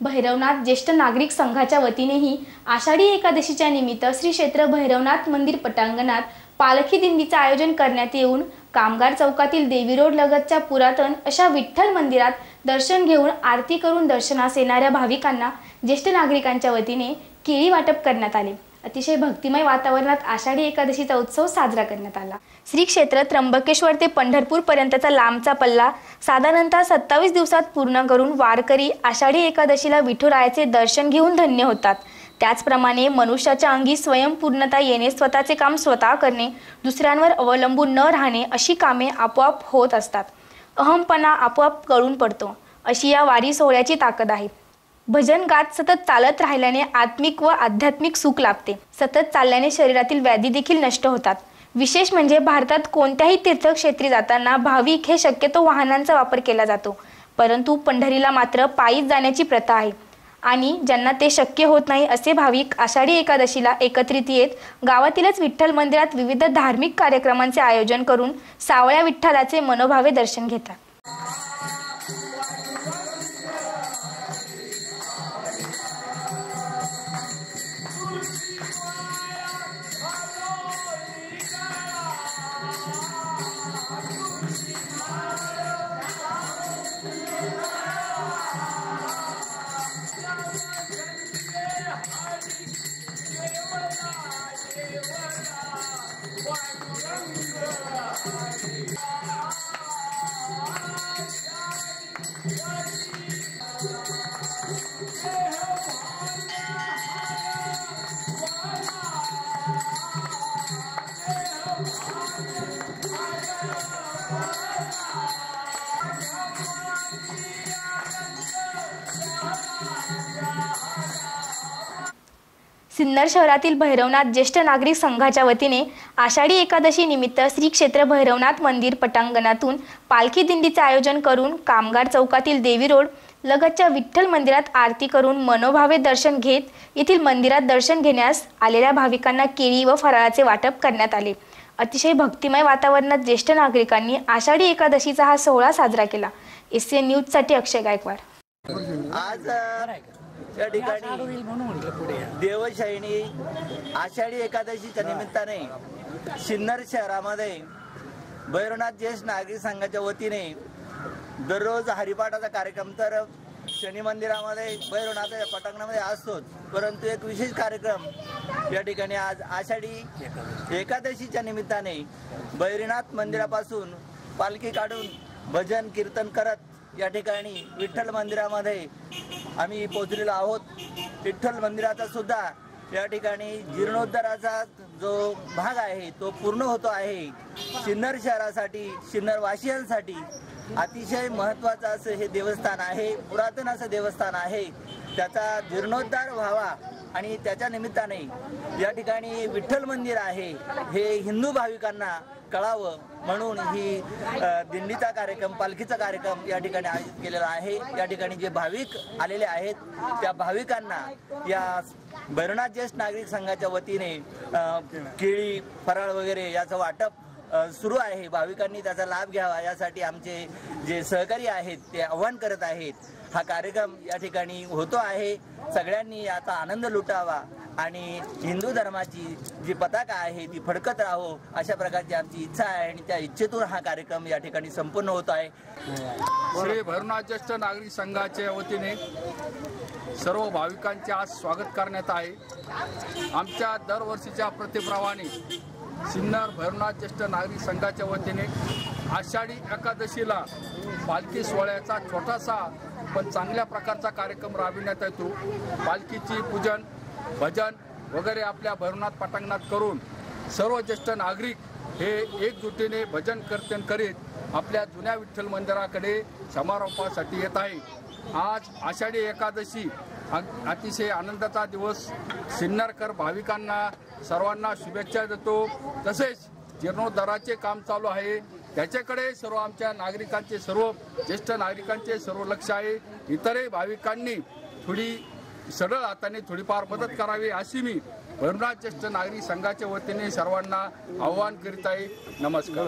भैरवनाथ ज्येष्ठ नागरिक संघाच्या वतीनेही आषाढी एकादशीच्या निमित्त श्री क्षेत्र भैरवनाथ मंदिर पटांगणात पालखी दिंडीचं आयोजन करण्यात येऊन कामगार चौकातील देवी रोड लगतच्या पुरातन अशा विठ्ठल मंदिरात दर्शन घेऊन आरती करून दर्शनास येणाऱ्या भाविकांना ज्येष्ठ नागरिकांच्या वतीने केळी वाटप करण्यात आले. अतिशय भक्तिमय वातावरणात आषाढी एकादशीचा उत्सव साजरा करण्यात आला. श्री क्षेत्र त्र्यंबकेश्वर ते पंढरपूर पर्यंतचा लांबचा पल्ला साधारणतः सत्तावीस दिवसात पूर्ण करून वारकरी आषाढी एकादशीला विठुरायाचे दर्शन घेऊन धन्य होतात. त्याचप्रमाणे मनुष्याच्या अंगी स्वयंपूर्णता येणे स्वतःचे काम स्वतः करणे दुसऱ्यांवर अवलंबून न राहणे अशी कामे आपोआप होत असतात. अहमपणा आपोआप गळून पडतो. अशी या वारी सोहळ्याची ताकद आहे. भजन गात सतत चालत राहिल्याने आत्मिक व आध्यात्मिक सुख लाभते. सतत चालल्याने शरीरातील व्याधी देखील नष्ट होतात. विशेष म्हणजे भारतात कोणत्याही तीर्थक्षेत्री जाताना भाविक हे शक्यतो वाहनांचा वापर केला जातो. परंतु पंढरीला मात्र पायीच जाण्याची प्रथा आहे. आणि ज्यांना ते शक्य होत नाही असे भाविक आषाढी एकादशीला एकत्रित येत गावातीलच विठ्ठल मंदिरात विविध धार्मिक कार्यक्रमांचे आयोजन करून सावळ्या विठ्ठलाचे मनोभावे दर्शन घेतात. Guarda, सिन्नर शहरातील भैरवनाथ ज्येष्ठ नागरिक संघाच्या वतीने आषाढी एकादशी निमित्त श्री क्षेत्र भैरवनाथ मंदिर पटांगणातून पालखी दिंडीचे आयोजन करून कामगार चौकातील देवी रोड लगतच्या विठ्ठल मंदिरात आरती करून मनोभावे दर्शन घेत येथील मंदिरात दर्शन घेण्यास आलेल्या भाविकांना केळी व फराळाचे वाटप करण्यात आले. अतिशय भक्तिमय वातावरणात ज्येष्ठ नागरिकांनी आषाढी एकादशीचा हा सोहळा साजरा केला. एस सी न्यूजसाठी अक्षय गायकवाड. आज या ठिकाणी देवशाहीनी आषाढी एकादशीच्या निमित्ताने सिन्नर शहरामध्ये भैरवनाथ ज्येष्ठ नागरिक संघाच्या वतीने दररोज हरिपाठाचा कार्यक्रम तर शनी मंदिरामध्ये भैरवनाथ पटांगणामध्ये असतोच. परंतु एक विशेष कार्यक्रम या ठिकाणी आज आषाढी एकादशीच्या निमित्ताने भैरवनाथ मंदिरापासून पालखी काढून भजन कीर्तन करत या ठिकाणी विठ्ठल मंदिरामध्ये आम्ही पोहोचलेलो आहोत. विठ्ठल मंदिराचा सुद्धा या ठिकाणी जीर्णोद्धाराचा जो भाग आहे तो पूर्ण होतो आहे. सिन्नर शहरासाठी सिन्नरवासियांसाठी अतिशय महत्त्वाचं असं हे देवस्थान आहे पुरातन असं देवस्थान आहे. त्याचा जीर्णोद्धार व्हावा आणि त्याच्या निमित्ताने या ठिकाणी विठ्ठल मंदिर आहे. हे हिंदू भाविकांना कळावं म्हणून ही दिंडीचा कार्यक्रम पालखीचा कार्यक्रम या ठिकाणी आयोजित केलेला आहे. या ठिकाणी जे भाविक आलेले आहेत त्या भाविकांना या भैरवनाथ ज्येष्ठ नागरिक संघाच्या वतीने केळी फराळ वगैरे याचं वाटप सुरू आहे. भाविकांनी त्याचा लाभ घ्यावा. यासाठी आमचे जे सहकारी आहेत ते आव्हान करत आहेत. हा कार्यक्रम या ठिकाणी होतो आहे. सगळ्यांनी याचा आनंद लुटावा आणि हिंदू धर्माची जी पताका आहे ती फडकत राहो अशा प्रकारची आमची इच्छा आहे आणि त्या इच्छेतून हा कार्यक्रम या ठिकाणी संपन्न होत आहे. श्री भरुणा ज्येष्ठ नागरिक संघाच्या वतीने सर्व भाविकांचे आज स्वागत करण्यात आहे. आमच्या दरवर्षीच्या प्रतिप्रमाणे सिन्नर भैरवनाथ ज्येष्ठ नागरिक संघाच्या वतीने आषाढी एकादशीला पालखी सोहळ्याचा छोटासा पण चांगल्या प्रकारचा कार्यक्रम राबविण्यात येतो. पालखीची पूजन भजन वगैरे आपल्या भैरवनाथ पटांगणात करून सर्व ज्येष्ठ नागरिक हे एकजुटीने भजन कीर्तन करीत आपल्या जुन्या विठ्ठल मंदिराकडे समारोपासाठी येत आहे. आज आषाढी एकादशी अतिशय आनंदाचा दिवस. सिन्नरकर भाविकांना सर्वांना शुभेच्छा देतो. तसेच जीर्णोद्धाराचे काम चालू आहे. त्याच्याकडे सर्व आमच्या नागरिकांचे सर्व ज्येष्ठ नागरिकांचे सर्व लक्ष आहे. इतरही भाविकांनी थोडी सरळ हाताने थोडीफार मदत करावी अशी मी भैरवनाथ ज्येष्ठ नागरिक संघाच्या वतीने सर्वांना आव्हान करीत आहे. नमस्कार.